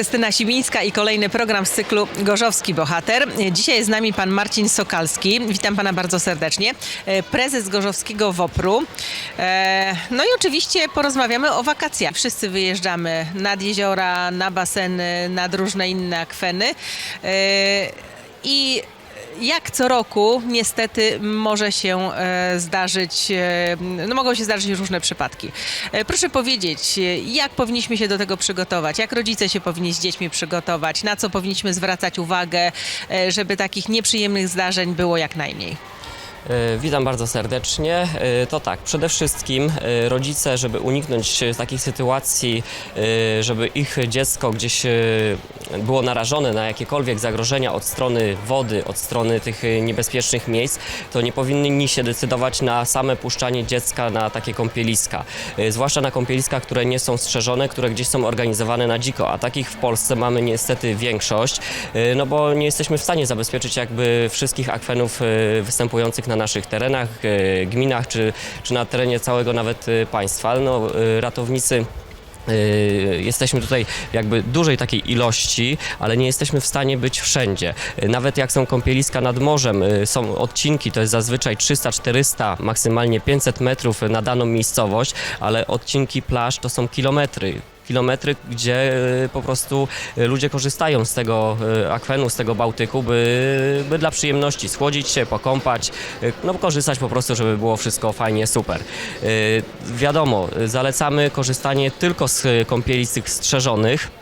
Krystyna Sibińska i kolejny program z cyklu Gorzowski Bohater. Dzisiaj jest z nami pan Marcin Sokalski. Witam pana bardzo serdecznie. E, Prezes Gorzowskiego WOPR-u. E, No i oczywiście porozmawiamy o wakacjach. Wszyscy wyjeżdżamy nad jeziora, na baseny, nad różne inne akweny. E, I jak co roku niestety może się e, zdarzyć, e, no mogą się zdarzyć różne przypadki. E, proszę powiedzieć, jak powinniśmy się do tego przygotować? Jak rodzice się powinni z dziećmi przygotować? Na co powinniśmy zwracać uwagę, żeby takich nieprzyjemnych zdarzeń było jak najmniej? Witam bardzo serdecznie. To tak, przede wszystkim rodzice, żeby uniknąć takich sytuacji, żeby ich dziecko gdzieś było narażone na jakiekolwiek zagrożenia od strony wody, od strony tych e, niebezpiecznych miejsc, to nie powinni się decydować na same puszczanie dziecka na takie kąpieliska. E, Zwłaszcza na kąpieliska, które nie są strzeżone, które gdzieś są organizowane na dziko, a takich w Polsce mamy niestety większość, e, no bo nie jesteśmy w stanie zabezpieczyć jakby wszystkich akwenów występujących na naszych terenach, gminach czy, czy na terenie całego nawet państwa. No, ratownicy Y, Jesteśmy tutaj jakby dużej takiej ilości, ale nie jesteśmy w stanie być wszędzie. Y, Nawet jak są kąpieliska nad morzem, y, są odcinki, to jest zazwyczaj 300-400, maksymalnie 500 metrów na daną miejscowość, ale odcinki plaż to są kilometry kilometry, gdzie y, po prostu y, ludzie korzystają z tego y, akwenu, z tego Bałtyku, by, by dla przyjemności schłodzić się, pokąpać, no korzystać po prostu, żeby było wszystko fajnie, super. Wiadomo, zalecamy korzystanie tylko z kąpieli tych strzeżonych,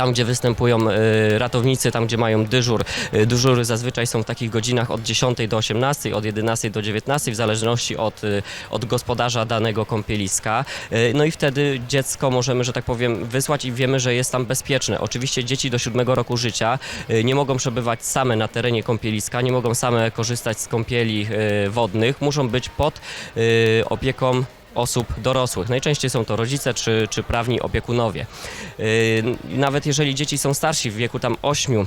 tam, gdzie występują y, ratownicy, tam, gdzie mają dyżur. Y, dyżury zazwyczaj są w takich godzinach od 10 do 18, od 11 do 19, w zależności od, y, od gospodarza danego kąpieliska. No i wtedy dziecko możemy, że tak powiem, wysłać i wiemy, że jest tam bezpieczne. Oczywiście dzieci do 7 roku życia nie mogą przebywać same na terenie kąpieliska, nie mogą same korzystać z kąpieli wodnych, muszą być pod opieką osób dorosłych. Najczęściej są to rodzice czy, czy prawni opiekunowie. Yy, Nawet jeżeli dzieci są starsi w wieku tam 8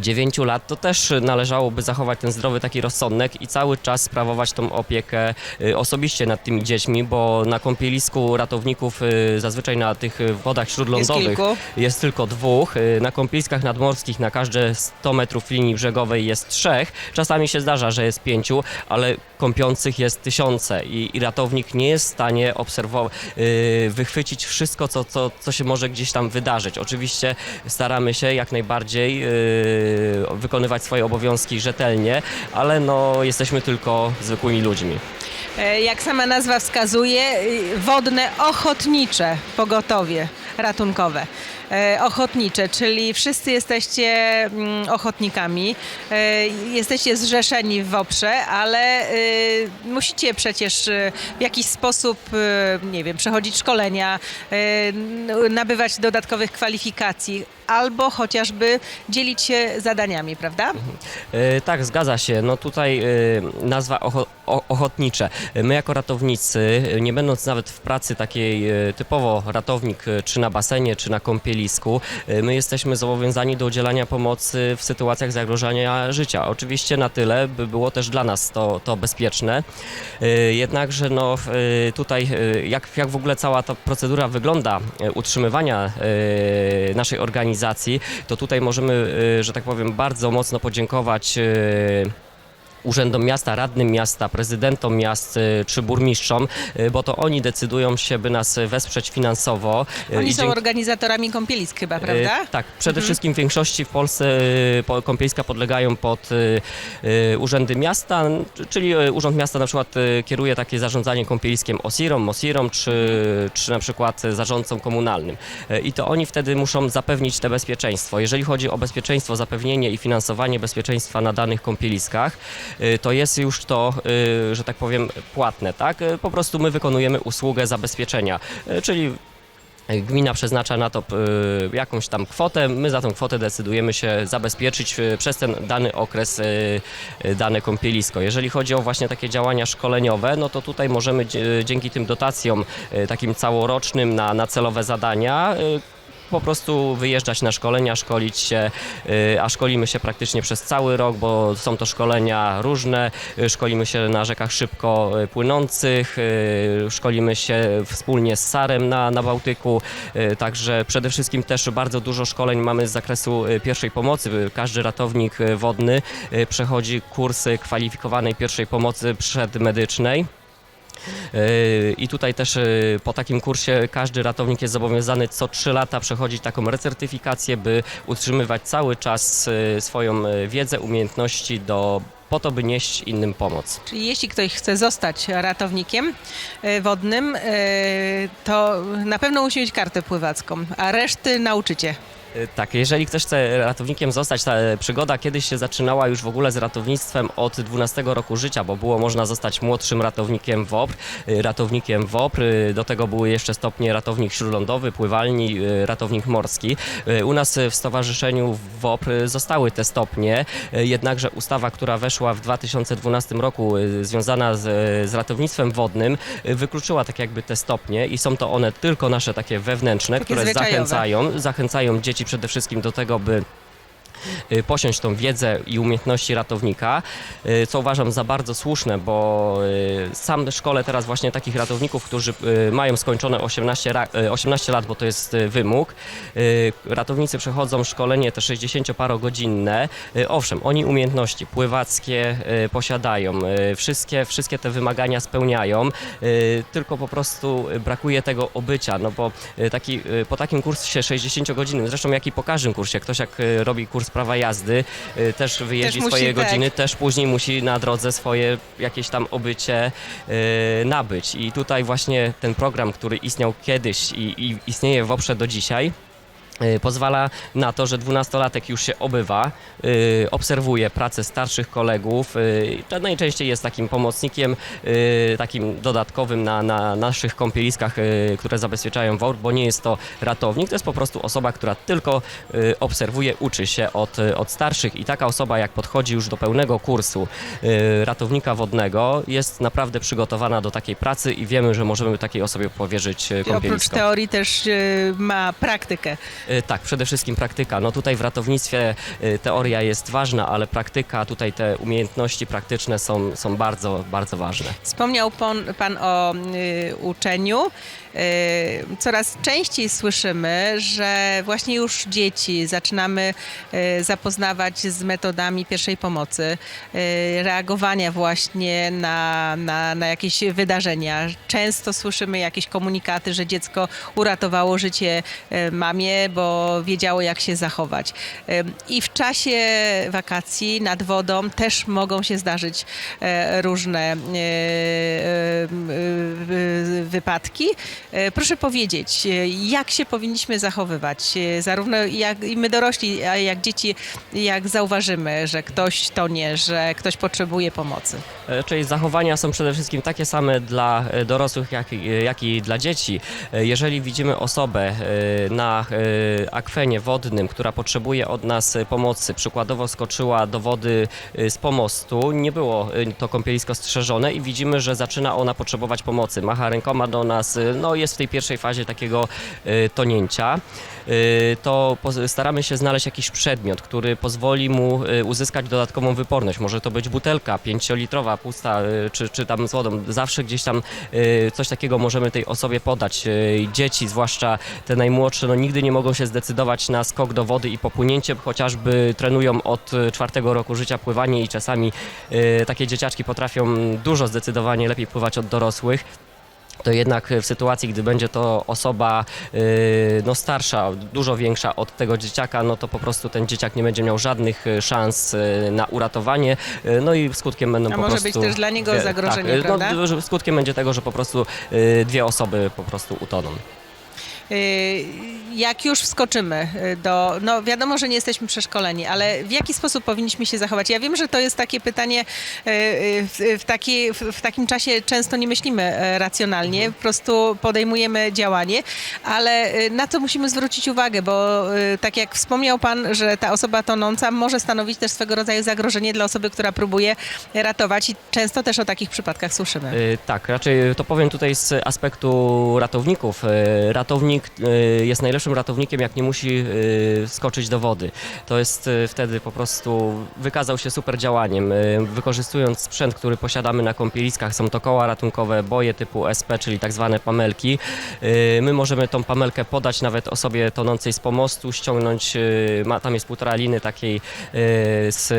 9 lat, to też należałoby zachować ten zdrowy taki rozsądek i cały czas sprawować tą opiekę y, osobiście nad tymi dziećmi, bo na kąpielisku ratowników y, zazwyczaj na tych y, wodach śródlądowych Jest kilku. jest tylko dwóch. Y, Na kąpieliskach nadmorskich na każde 100 metrów linii brzegowej jest trzech. Czasami się zdarza, że jest pięciu, ale kąpiących jest tysiące i, i ratownik nie jest w stanie obserwować, wychwycić wszystko, co, co, co się może gdzieś tam wydarzyć. Oczywiście staramy się jak najbardziej y, wykonywać swoje obowiązki rzetelnie, ale no, jesteśmy tylko zwykłymi ludźmi. E, Jak sama nazwa wskazuje, y, wodne ochotnicze pogotowie ratunkowe. E, Ochotnicze, czyli wszyscy jesteście mm, ochotnikami, e, jesteście zrzeszeni w WOPRze, ale y, musicie przecież y, w jakiś sposób, y, nie wiem, przechodzić szkolenia, y, nabywać dodatkowych kwalifikacji albo chociażby dzielić się zadaniami, prawda? E, Tak, zgadza się. No tutaj e, nazwa ochotnicze. My jako ratownicy, nie będąc nawet w pracy takiej e, typowo ratownik, e, czy na basenie, czy na kąpielisku, e, my jesteśmy zobowiązani do udzielania pomocy w sytuacjach zagrożenia życia. Oczywiście na tyle, by było też dla nas to, to bezpieczne. Jednakże no, tutaj jak, jak w ogóle cała ta procedura wygląda utrzymywania naszej organizacji, to tutaj możemy, że tak powiem, bardzo mocno podziękować urzędom miasta, radnym miasta, prezydentom miast e, czy burmistrzom, e, bo to oni decydują się, by nas wesprzeć finansowo. e, Oni i są dzięki- organizatorami kąpielisk chyba, prawda? Tak, przede wszystkim w większości w Polsce po- kąpieliska podlegają pod urzędy miasta, czyli urząd miasta na przykład kieruje takie zarządzanie kąpieliskiem OSIRom, MOSIRom czy, czy na przykład zarządcom komunalnym. I to oni wtedy muszą zapewnić te bezpieczeństwo. Jeżeli chodzi o bezpieczeństwo, zapewnienie i finansowanie bezpieczeństwa na danych kąpieliskach, to jest już to, e, że tak powiem, płatne, tak? E, Po prostu my wykonujemy usługę zabezpieczenia, czyli Gmina przeznacza na to y, jakąś tam kwotę, my za tą kwotę decydujemy się zabezpieczyć y, przez ten dany okres y, y, dane kąpielisko. Jeżeli chodzi o właśnie takie działania szkoleniowe, no to tutaj możemy dzięki tym dotacjom y, takim całorocznym na, na celowe zadania y, po prostu wyjeżdżać na szkolenia, szkolić się, y, a szkolimy się praktycznie przez cały rok, bo są to szkolenia różne. Y, Szkolimy się na rzekach szybko y, płynących, szkolimy się wspólnie z SARem na, na Bałtyku, także przede wszystkim też bardzo dużo szkoleń mamy z zakresu pierwszej pomocy. Każdy ratownik wodny przechodzi kursy kwalifikowanej pierwszej pomocy przedmedycznej. Yy, I tutaj też yy, po takim kursie każdy ratownik jest zobowiązany co 3 lata przechodzić taką recertyfikację, by utrzymywać cały czas yy, swoją wiedzę, umiejętności do, po to, by nieść innym pomoc. Czyli jeśli ktoś chce zostać ratownikiem e, wodnym, e, to na pewno musi mieć kartę pływacką, a reszty nauczycie. Yy, Tak, jeżeli ktoś chce ratownikiem zostać, ta e, przygoda kiedyś się zaczynała już w ogóle z ratownictwem od 12 roku życia, bo było można zostać młodszym ratownikiem WOPR, y, ratownikiem WOPR, do tego były jeszcze stopnie ratownik śródlądowy, pływalni, ratownik morski. U nas w Stowarzyszeniu WOPR zostały te stopnie, jednakże ustawa, która weszła w 2012 roku związana z, z ratownictwem wodnym, wykluczyła tak jakby te stopnie i są to one tylko nasze takie wewnętrzne, Takie które zwyczajowe. zachęcają, zachęcają dzieci przede wszystkim do tego, by posiąść tą wiedzę i umiejętności ratownika, y, co uważam za bardzo słuszne, bo y, sam szkole teraz właśnie takich ratowników, którzy y, mają skończone 18, ra- y, 18 lat, bo to jest y, wymóg. Y, Ratownicy przechodzą szkolenie te 60-parogodzinne. Y, Owszem, oni umiejętności pływackie y, posiadają, y, wszystkie, wszystkie te wymagania spełniają, y, tylko po prostu brakuje tego obycia, no bo y, taki, y, po takim kursie 60-godzinnym, zresztą jak i po każdym kursie, ktoś jak y, robi kurs prawa jazdy, y, też wyjeździ musi, swoje tak. godziny, też później musi na drodze swoje jakieś tam obycie y, nabyć. I tutaj właśnie ten program, który istniał kiedyś i, i istnieje w do dzisiaj, pozwala na to, że dwunastolatek już się obywa, y, obserwuje pracę starszych kolegów, y, to najczęściej jest takim pomocnikiem, takim dodatkowym na, na naszych kąpieliskach, które zabezpieczają WOR, bo nie jest to ratownik, to jest po prostu osoba, która tylko obserwuje, uczy się od, od starszych i taka osoba jak podchodzi już do pełnego kursu ratownika wodnego jest naprawdę przygotowana do takiej pracy i wiemy, że możemy takiej osobie powierzyć Czyli oprócz kąpielisko. teorii też e, ma praktykę. Y, Tak, przede wszystkim praktyka. No tutaj w ratownictwie y, teoria jest ważna, ale praktyka, tutaj te umiejętności praktyczne są, są bardzo, bardzo ważne. Wspomniał pan, pan o y, uczeniu. Y, coraz częściej słyszymy, że właśnie już dzieci zaczynamy y, zapoznawać z metodami pierwszej pomocy, y, reagowania właśnie na, na, na jakieś wydarzenia. Często słyszymy jakieś komunikaty, że dziecko uratowało życie mamie, bo wiedziało jak się zachować. I w czasie wakacji nad wodą też mogą się zdarzyć e, różne e, e, wypadki. Proszę powiedzieć, jak się powinniśmy zachowywać, zarówno jak i my dorośli, jak dzieci, jak zauważymy, że ktoś tonie, że ktoś potrzebuje pomocy. Czyli zachowania są przede wszystkim takie same dla dorosłych, jak, jak i dla dzieci. Jeżeli widzimy osobę na akwenie wodnym, która potrzebuje od nas e, pomocy, przykładowo skoczyła do wody e, z pomostu, nie było to kąpielisko strzeżone i widzimy, że zaczyna ona potrzebować pomocy. Macha rękoma do nas, no jest w tej pierwszej fazie takiego tonięcia. y, to staramy się znaleźć jakiś przedmiot, który pozwoli mu y, uzyskać dodatkową wyporność. Może to być butelka 5-litrowa, pusta, y, czy, czy tam z wodą. Zawsze gdzieś tam y, coś takiego możemy tej osobie podać. Y, Dzieci, zwłaszcza te najmłodsze, no nigdy nie mogą się zdecydować na skok do wody i popłynięcie, chociażby trenują od y, czwartego roku życia pływanie i czasami y, takie dzieciaczki potrafią dużo zdecydowanie lepiej pływać od dorosłych to jednak w sytuacji, gdy będzie to osoba yy, no starsza, dużo większa od tego dzieciaka, no to po prostu ten dzieciak nie będzie miał żadnych y, szans y, na uratowanie, y, no i skutkiem będą A po może prostu... być też dla niego zagrożenie, tak, y, prawda? No, skutkiem będzie tego, że po prostu y, dwie osoby po prostu utoną. Y, Jak już wskoczymy y, do. No, wiadomo, że nie jesteśmy przeszkoleni, ale w jaki sposób powinniśmy się zachować? Ja wiem, że to jest takie pytanie, y, y, w, taki, w, takim czasie często nie myślimy e, racjonalnie, po prostu podejmujemy działanie, ale na co musimy zwrócić uwagę, bo tak jak wspomniał Pan, że ta osoba tonąca może stanowić też swego rodzaju zagrożenie dla osoby, która próbuje ratować, i często też o takich przypadkach słyszymy. Y, Tak, raczej to powiem tutaj z aspektu ratowników. Y, Ratownik jest najlepszym ratownikiem, jak nie musi y, skoczyć do wody. To jest y, wtedy po prostu wykazał się super działaniem. Y, Wykorzystując sprzęt, który posiadamy na kąpieliskach, są to koła ratunkowe, boje typu SP, czyli tak zwane pamelki. My możemy tą pamelkę podać nawet osobie tonącej z pomostu, ściągnąć, tam jest półtora liny takiej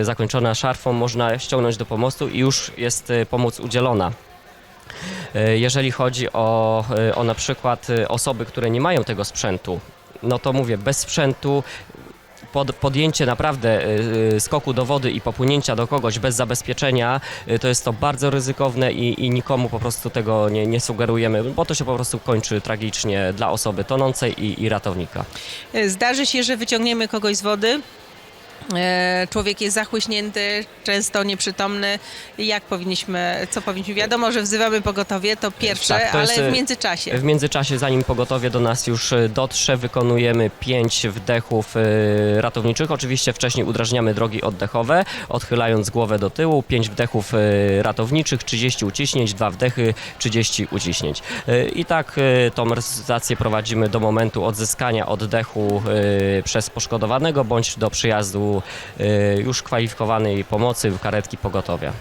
zakończona szarfą, można ściągnąć do pomostu i już jest pomoc udzielona. Jeżeli chodzi o, o na przykład osoby, które nie mają tego sprzętu, no to mówię, bez sprzętu pod, podjęcie naprawdę e, e, skoku do wody i popłynięcia do kogoś bez zabezpieczenia, e, to jest to bardzo ryzykowne i, i nikomu po prostu tego nie, nie sugerujemy, bo to się po prostu kończy tragicznie dla osoby tonącej i, i ratownika. Zdarzy się, że wyciągniemy kogoś z wody. E, Człowiek jest zachłyśnięty, często nieprzytomny. Jak powinniśmy, co powinniśmy? Wiadomo, że wzywamy pogotowie, to pierwsze, Tak, to ale jest, e, w międzyczasie. W międzyczasie, zanim pogotowie do nas już e, dotrze, wykonujemy pięć wdechów ratowniczych. Oczywiście wcześniej udrażniamy drogi oddechowe, odchylając głowę do tyłu. Pięć wdechów ratowniczych, 30 uciśnięć, dwa wdechy, 30 uciśnięć. I tak tą resuscytację prowadzimy do momentu odzyskania oddechu przez poszkodowanego, bądź do przyjazdu e, już kwalifikowanej pomocy, karetki pogotowia.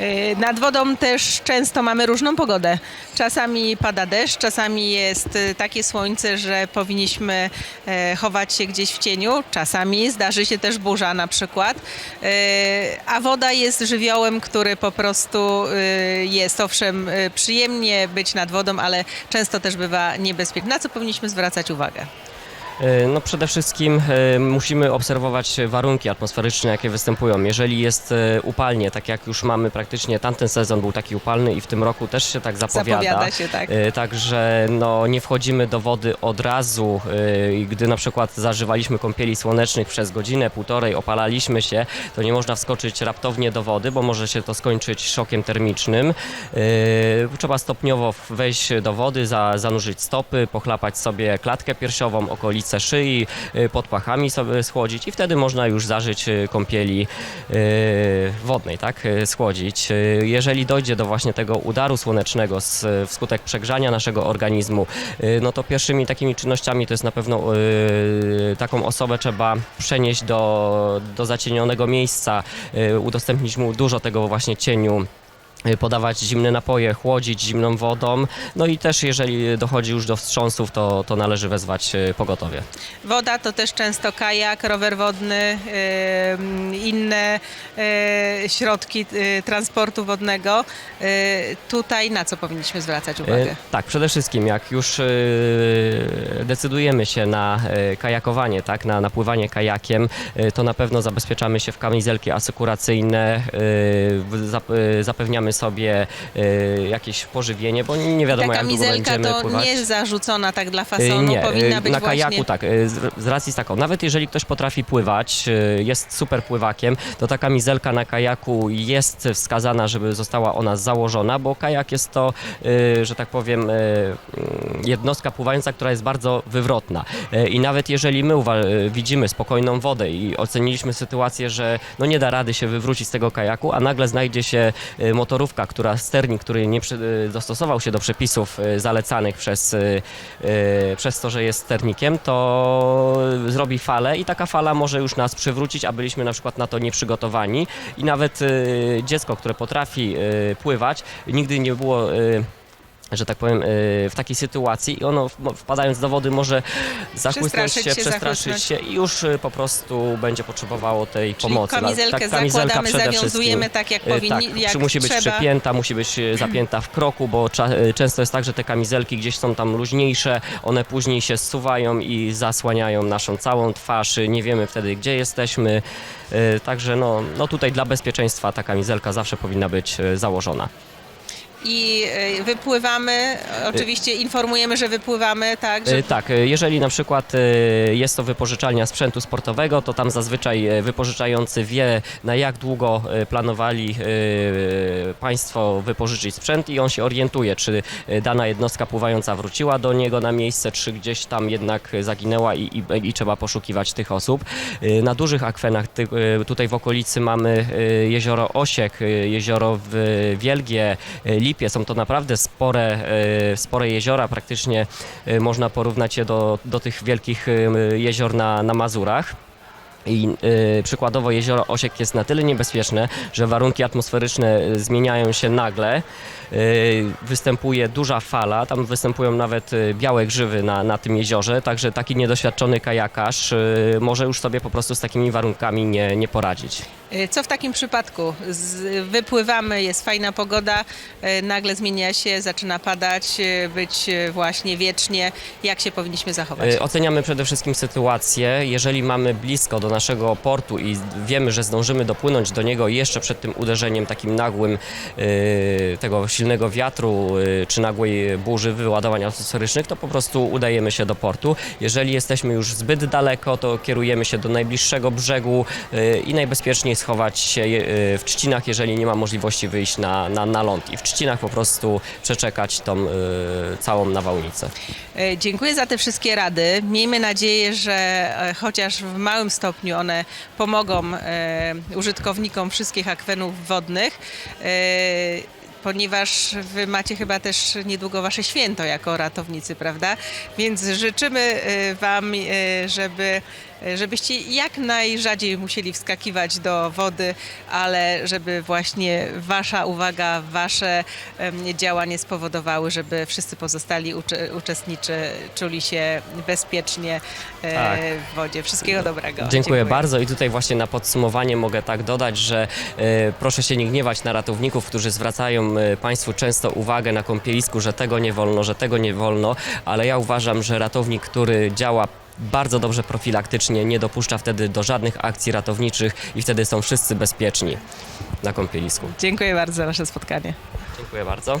E, Nad wodą też często mamy różną pogodę. Czasami pada deszcz, czasami jest e, takie słońce, że powinniśmy e, chować się gdzieś w cieniu. Czasami zdarzy się też burza na przykład. A woda jest żywiołem, który po prostu jest owszem przyjemnie być nad wodą, ale często też bywa niebezpieczny. Na co powinniśmy zwracać uwagę? E, No przede wszystkim e, musimy obserwować warunki atmosferyczne, jakie występują. Jeżeli jest e, upalnie, tak jak już mamy praktycznie, tamten sezon był taki upalny i w tym roku też się tak zapowiada. Zapowiada się tak. Także no, nie wchodzimy do wody od razu. Gdy na przykład zażywaliśmy kąpieli słonecznych przez godzinę, półtorej, opalaliśmy się, to nie można wskoczyć raptownie do wody, bo może się to skończyć szokiem termicznym. Trzeba stopniowo wejść do wody, za, zanurzyć stopy, pochlapać sobie klatkę piersiową, okolice szyi, e, pod pachami sobie schłodzić i wtedy można już zażyć e, kąpieli e, wodnej, tak, schłodzić. Jeżeli dojdzie do właśnie tego udaru słonecznego wskutek przegrzania naszego organizmu, no to pierwszymi takimi czynnościami to jest na pewno taką osobę trzeba przenieść do, do zacienionego miejsca, udostępnić mu dużo tego właśnie cieniu podawać zimne napoje, chłodzić zimną wodą. No i też jeżeli dochodzi już do wstrząsów, to, to należy wezwać e, pogotowie. Woda to też często kajak, rower wodny, em, inne środki transportu wodnego. Tutaj na co powinniśmy zwracać uwagę? Tak, przede wszystkim jak już decydujemy się na kajakowanie, tak, na napływanie kajakiem, to na pewno zabezpieczamy się w kamizelki asykuracyjne, e, w- zap- e, zapewniamy sobie e, jakieś pożywienie, bo nie wiadomo Ta jak długo będziemy to pływać. nie zarzucona tak dla E, fasonu, Nie, powinna e, być na kajaku właśnie... tak, e, z z racji taką, nawet jeżeli ktoś potrafi pływać, jest super pływakiem, to ta kamizelka na kajaku jest wskazana, żeby została ona założona, bo kajak jest to, że tak powiem, mm, jednostka pływająca, która jest bardzo wywrotna. I nawet jeżeli my widzimy spokojną wodę i oceniliśmy sytuację, że no nie da rady się wywrócić z tego kajaku, a nagle znajdzie się e, motorówka, która sternik, który nie e, dostosował się do przepisów e, zalecanych przez, e, przez to, że jest sternikiem, to zrobi falę i taka fala może już nas przywrócić, a byliśmy na przykład na to nieprzygotowani. I nawet dziecko, które potrafi pływać, nigdy nie było że tak powiem, e, w takiej sytuacji i ono w- wpadając do wody może zachłysnąć Przestraszyć się, się, przestraszyć się i już e, po prostu będzie potrzebowało tej Czyli pomocy. kamizelkę Tak, kamizelka zakładamy, zawiązujemy tak jak E, powinni, tak, jak czy musi być trzeba. przepięta, musi być zapięta w kroku, bo często jest tak, że te kamizelki gdzieś są tam luźniejsze, one później się zsuwają i zasłaniają naszą całą twarz, nie wiemy wtedy gdzie jesteśmy, także no, no tutaj dla bezpieczeństwa ta kamizelka zawsze powinna być założona. I e, wypływamy, oczywiście informujemy, że wypływamy, tak, że E, Tak, e, jeżeli na przykład jest to wypożyczalnia sprzętu sportowego, to tam zazwyczaj wypożyczający wie na jak długo planowali Państwo wypożyczyć sprzęt i on się orientuje, czy dana jednostka pływająca wróciła do niego na miejsce, czy gdzieś tam jednak zaginęła i, i, i trzeba poszukiwać tych osób. Na dużych akwenach tutaj w okolicy mamy jezioro Osiek, jezioro w Wielgie, Są to naprawdę spore, e, spore jeziora, praktycznie e, można porównać je do, do tych wielkich e, jezior na, na Mazurach. I y, przykładowo jezioro Osiek jest na tyle niebezpieczne, że warunki atmosferyczne zmieniają się nagle. Y, występuje duża fala, tam występują nawet białe grzywy na, na tym jeziorze, także taki niedoświadczony kajakarz y, może już sobie po prostu z takimi warunkami nie, nie poradzić. E, Co w takim przypadku? Z, wypływamy, jest fajna pogoda, e, nagle zmienia się, zaczyna padać, e, być właśnie wiecznie. Jak się powinniśmy zachować? Oceniamy przede wszystkim sytuację. Jeżeli mamy blisko do naszego portu i wiemy, że zdążymy dopłynąć do niego jeszcze przed tym uderzeniem takim nagłym tego silnego wiatru czy nagłej burzy wyładowań atmosferycznych, to po prostu udajemy się do portu. Jeżeli jesteśmy już zbyt daleko, to kierujemy się do najbliższego brzegu i najbezpieczniej schować się y, w trzcinach, jeżeli nie ma możliwości wyjść na, na, na ląd i w trzcinach po prostu przeczekać tą y, całą nawałnicę. E, Dziękuję za te wszystkie rady. Miejmy nadzieję, że e, chociaż w małym stopniu one pomogą e, użytkownikom wszystkich akwenów wodnych. e, Ponieważ wy macie chyba też niedługo wasze święto jako ratownicy, prawda? Więc życzymy wam, żeby, żebyście jak najrzadziej musieli wskakiwać do wody, ale żeby właśnie wasza uwaga, wasze działanie spowodowały, żeby wszyscy pozostali ucze- uczestniczy czuli się bezpiecznie e, Tak. w wodzie. Wszystkiego dobrego. Dziękuję, bardzo i tutaj właśnie na podsumowanie mogę tak dodać, że e, proszę się nie gniewać na ratowników, którzy zwracają e, Państwu często uwagę na kąpielisku, że tego nie wolno, że tego nie wolno, ale ja uważam, że ratownik, który działa bardzo dobrze profilaktycznie, nie dopuszcza wtedy do żadnych akcji ratowniczych i wtedy są wszyscy bezpieczni na kąpielisku. Dziękuję bardzo za nasze spotkanie. Dziękuję bardzo.